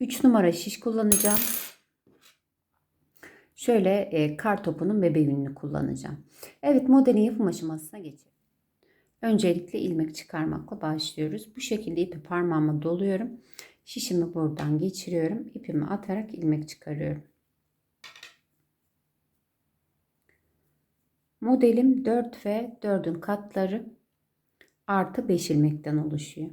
3 numara şiş kullanacağım. Şöyle e, kar topunun bebe yününü kullanacağım. Evet modelin yapım aşamasına geçelim. Öncelikle ilmek çıkarmakla başlıyoruz. Bu şekilde ipi parmağıma doluyorum. Şişimi buradan geçiriyorum. İpimi atarak ilmek çıkarıyorum. Modelim 4 ve 4'ün katları artı 5 ilmekten oluşuyor.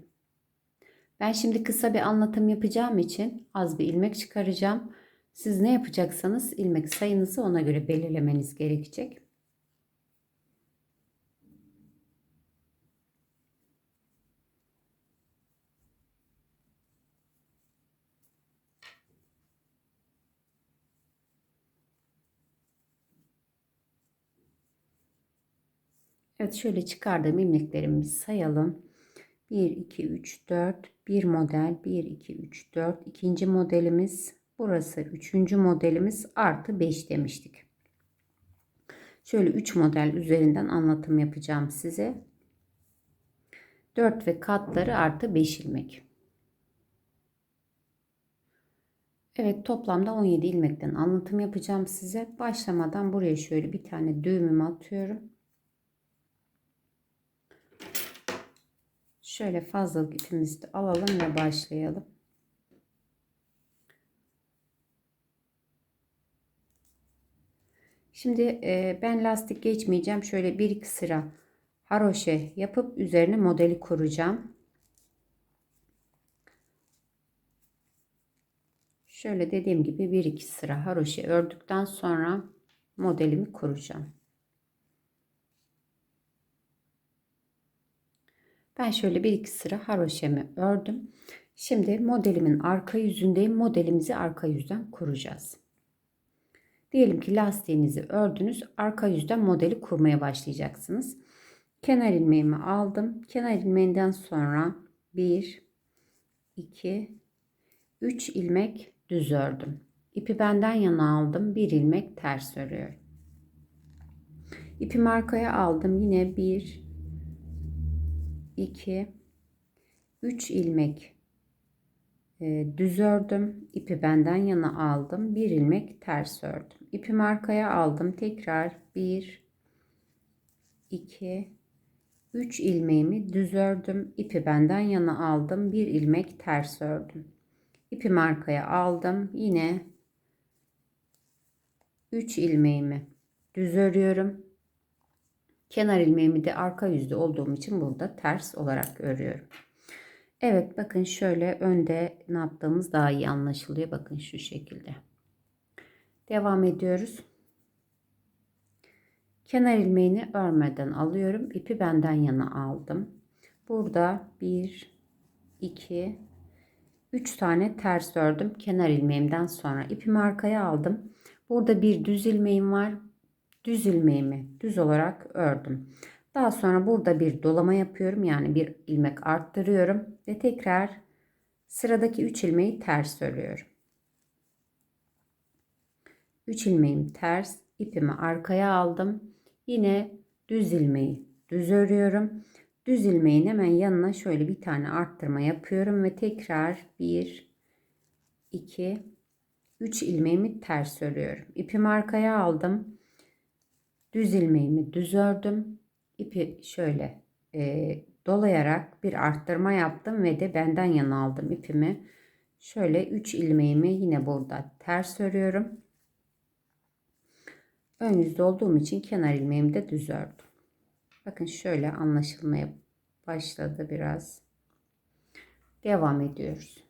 Ben şimdi kısa bir anlatım yapacağım için az bir ilmek çıkaracağım. Siz ne yapacaksanız ilmek sayınızı ona göre belirlemeniz gerekecek. Evet şöyle çıkardığım ilmeklerimi sayalım. 1, 2, 3, 4. Bir model 1, 2, 3, 4. İkinci modelimiz burası. Üçüncü modelimiz artı 5 demiştik. Şöyle 3 model üzerinden anlatım yapacağım size. 4 ve katları artı 5 ilmek. Evet toplamda 17 ilmekten anlatım yapacağım size. Başlamadan buraya şöyle bir tane düğümümü atıyorum. Şöyle fazlalık ipimizi de alalım ve başlayalım. Şimdi e, ben lastik geçmeyeceğim. Şöyle bir iki sıra haroşe yapıp üzerine modeli kuracağım. Şöyle dediğim gibi bir iki sıra haroşe ördükten sonra modelimi kuracağım. Ben şöyle bir iki sıra haroşemi ördüm. Şimdi modelimin arka yüzündeyim. Modelimizi arka yüzden kuracağız. Diyelim ki lastiğinizi ördünüz. Arka yüzden modeli kurmaya başlayacaksınız. Kenar ilmeğimi aldım. Kenar ilmeğinden sonra 1 2 3 ilmek düz ördüm. İpi benden yana aldım. Bir ilmek ters örüyorum. İpimi arkaya aldım. Yine 1 2 3 ilmek e, düz ördüm. İpi benden yana aldım. Bir ilmek ters ördüm. İpimi arkaya aldım. Tekrar 1 2 3 ilmeğimi düz ördüm. İpi benden yana aldım. Bir ilmek ters ördüm. İpimi arkaya aldım. Yine 3 ilmeğimi düz örüyorum. Kenar ilmeğimi de arka yüzde olduğum için burada ters olarak örüyorum. Evet bakın şöyle önde ne yaptığımız daha iyi anlaşılıyor. Bakın şu şekilde. Devam ediyoruz. Kenar ilmeğini örmeden alıyorum. İpi benden yana aldım. Burada 1 2 3 tane ters ördüm. Kenar ilmeğimden sonra ipimi arkaya aldım. Burada bir düz ilmeğim var düz ilmeğimi düz olarak ördüm. Daha sonra burada bir dolama yapıyorum. Yani bir ilmek arttırıyorum ve tekrar sıradaki 3 ilmeği ters örüyorum. 3 ilmeğim ters, ipimi arkaya aldım. Yine düz ilmeği düz örüyorum. Düz ilmeğin hemen yanına şöyle bir tane arttırma yapıyorum ve tekrar 1 2 3 ilmeğimi ters örüyorum. İpimi arkaya aldım düz ilmeğimi düz ördüm. İpi şöyle e, dolayarak bir arttırma yaptım ve de benden yana aldım ipimi. Şöyle 3 ilmeğimi yine burada ters örüyorum. Ön yüzde olduğum için kenar ilmeğimi de düz ördüm. Bakın şöyle anlaşılmaya başladı biraz. Devam ediyoruz.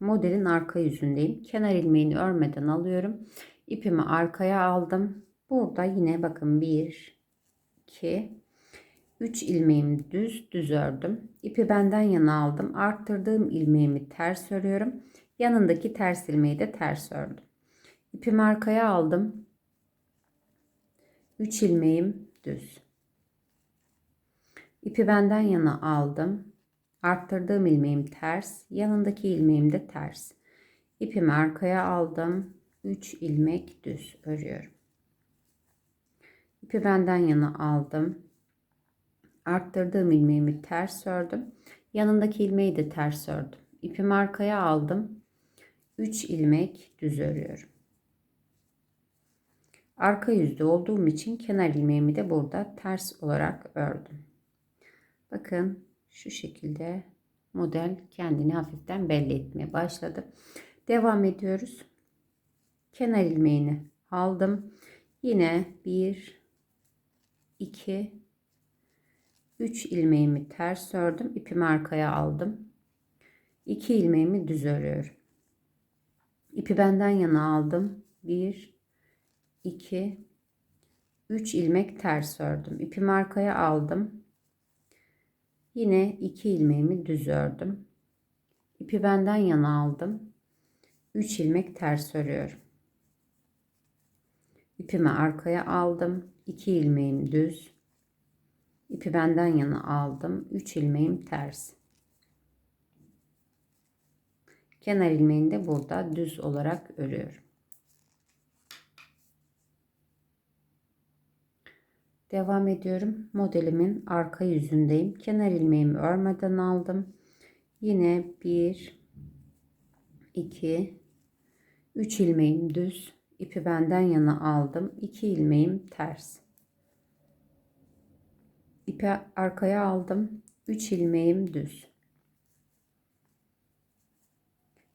Modelin arka yüzündeyim. Kenar ilmeğini örmeden alıyorum. İpimi arkaya aldım. Burada yine bakın 1 2 3 ilmeğimi düz düz ördüm. İpi benden yana aldım. Arttırdığım ilmeğimi ters örüyorum. Yanındaki ters ilmeği de ters ördüm. İpimi arkaya aldım. 3 ilmeğim düz. İpi benden yana aldım. Arttırdığım ilmeğim ters, yanındaki ilmeğim de ters. İpimi arkaya aldım. 3 ilmek düz örüyorum. İpi benden yana aldım. Arttırdığım ilmeğimi ters ördüm. Yanındaki ilmeği de ters ördüm. İpimi arkaya aldım. 3 ilmek düz örüyorum. Arka yüzde olduğum için kenar ilmeğimi de burada ters olarak ördüm. Bakın şu şekilde model kendini hafiften belli etmeye başladı. Devam ediyoruz. Kenar ilmeğini aldım. Yine 1 2 3 ilmeğimi ters ördüm. İpimi arkaya aldım. 2 ilmeğimi düz örüyorum. İpi benden yana aldım. 1 2 3 ilmek ters ördüm. İpimi arkaya aldım. Yine 2 ilmeğimi düz ördüm. İpi benden yana aldım. 3 ilmek ters örüyorum. İpimi arkaya aldım. 2 ilmeğim düz. İpi benden yana aldım. 3 ilmeğim ters. Kenar ilmeğini de burada düz olarak örüyorum. Devam ediyorum. Modelimin arka yüzündeyim. Kenar ilmeğimi örmeden aldım. Yine 1 2 3 ilmeğim düz. İpi benden yana aldım. 2 ilmeğim ters. İpi arkaya aldım. 3 ilmeğim düz.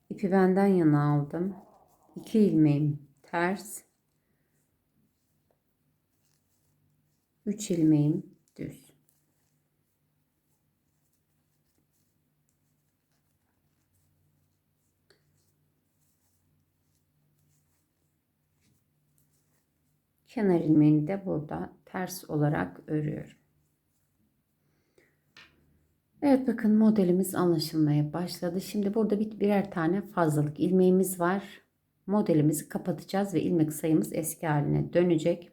İpi benden yana aldım. 2 ilmeğim ters. 3 ilmeğim düz. Kenar ilmeğini de burada ters olarak örüyorum. Evet bakın modelimiz anlaşılmaya başladı. Şimdi burada bir, birer tane fazlalık ilmeğimiz var. Modelimizi kapatacağız ve ilmek sayımız eski haline dönecek.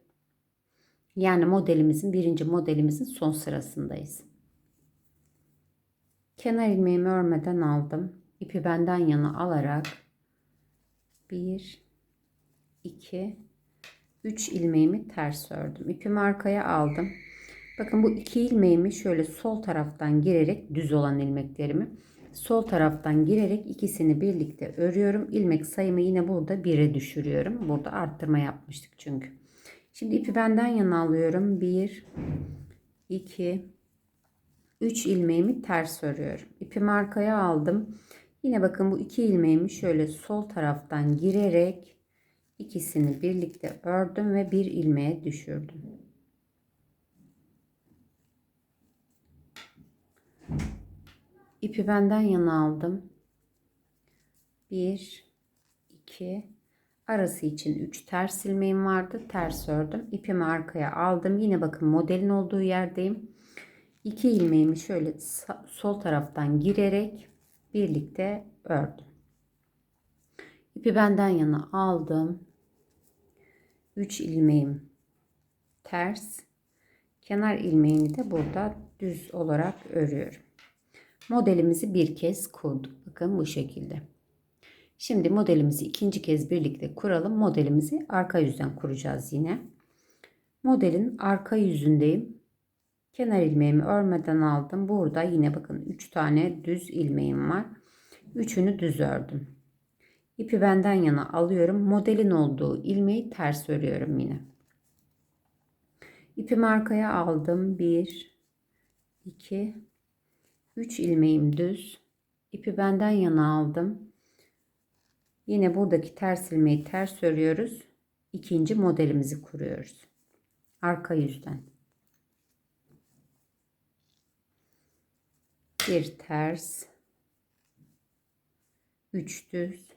Yani modelimizin birinci modelimizin son sırasındayız. Kenar ilmeğimi örmeden aldım. İpi benden yana alarak 1 2 3 ilmeğimi ters ördüm. İpimi arkaya aldım. Bakın bu iki ilmeğimi şöyle sol taraftan girerek düz olan ilmeklerimi sol taraftan girerek ikisini birlikte örüyorum. İlmek sayımı yine burada 1'e düşürüyorum. Burada arttırma yapmıştık çünkü. Şimdi ipi benden yana alıyorum. 1 2 3 ilmeğimi ters örüyorum. İpimi arkaya aldım. Yine bakın bu iki ilmeğimi şöyle sol taraftan girerek ikisini birlikte ördüm ve bir ilmeğe düşürdüm. İpi benden yana aldım. 1 2 arası için 3 ters ilmeğim vardı. Ters ördüm. İpimi arkaya aldım. Yine bakın modelin olduğu yerdeyim. 2 ilmeğimi şöyle sol taraftan girerek birlikte ördüm. İpi benden yana aldım. 3 ilmeğim ters. Kenar ilmeğini de burada düz olarak örüyorum. Modelimizi bir kez kurduk. Bakın bu şekilde. Şimdi modelimizi ikinci kez birlikte kuralım. Modelimizi arka yüzden kuracağız yine. Modelin arka yüzündeyim. Kenar ilmeğimi örmeden aldım. Burada yine bakın 3 tane düz ilmeğim var. Üçünü düz ördüm. İpi benden yana alıyorum. Modelin olduğu ilmeği ters örüyorum yine. İpimi arkaya aldım. 1 2 3 ilmeğim düz. İpi benden yana aldım. Yine buradaki ters ilmeği ters örüyoruz. İkinci modelimizi kuruyoruz. Arka yüzden. Bir ters. Üç düz.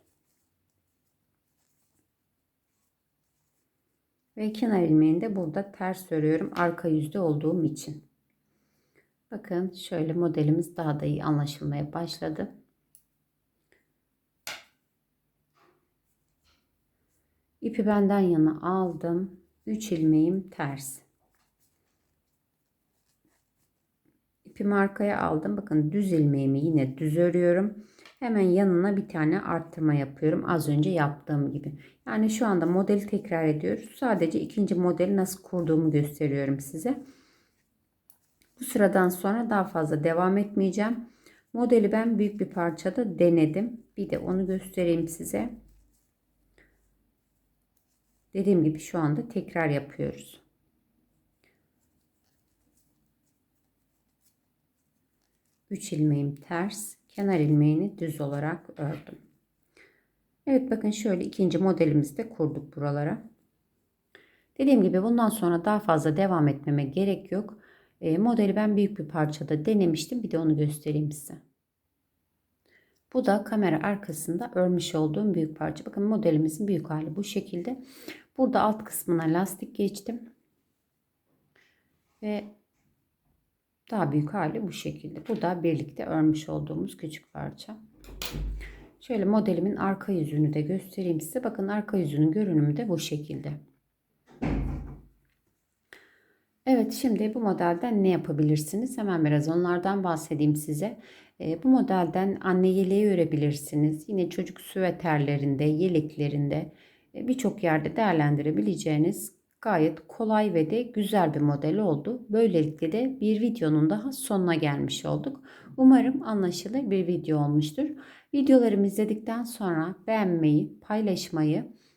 Ve kenar ilmeğini de burada ters örüyorum. Arka yüzde olduğum için. Bakın şöyle modelimiz daha da iyi anlaşılmaya başladı. İpi benden yana aldım. 3 ilmeğim ters. İpimi arkaya aldım. Bakın düz ilmeğimi yine düz örüyorum. Hemen yanına bir tane arttırma yapıyorum. Az önce yaptığım gibi. Yani şu anda modeli tekrar ediyoruz. Sadece ikinci modeli nasıl kurduğumu gösteriyorum size. Bu sıradan sonra daha fazla devam etmeyeceğim. Modeli ben büyük bir parçada denedim. Bir de onu göstereyim size. Dediğim gibi şu anda tekrar yapıyoruz. Üç ilmeğim ters, kenar ilmeğini düz olarak ördüm. Evet bakın şöyle ikinci modelimizi de kurduk buralara. Dediğim gibi bundan sonra daha fazla devam etmeme gerek yok. E, modeli ben büyük bir parçada denemiştim. Bir de onu göstereyim size. Bu da kamera arkasında örmüş olduğum büyük parça. Bakın modelimizin büyük hali bu şekilde. Burada alt kısmına lastik geçtim. Ve daha büyük hali bu şekilde. Bu da birlikte örmüş olduğumuz küçük parça. Şöyle modelimin arka yüzünü de göstereyim size. Bakın arka yüzünün görünümü de bu şekilde. Evet şimdi bu modelden ne yapabilirsiniz? Hemen biraz onlardan bahsedeyim size. E, bu modelden anne yeleği örebilirsiniz. Yine çocuk süveterlerinde, yeleklerinde e, birçok yerde değerlendirebileceğiniz gayet kolay ve de güzel bir model oldu. Böylelikle de bir videonun daha sonuna gelmiş olduk. Umarım anlaşılır bir video olmuştur. Videolarımı izledikten sonra beğenmeyi, paylaşmayı,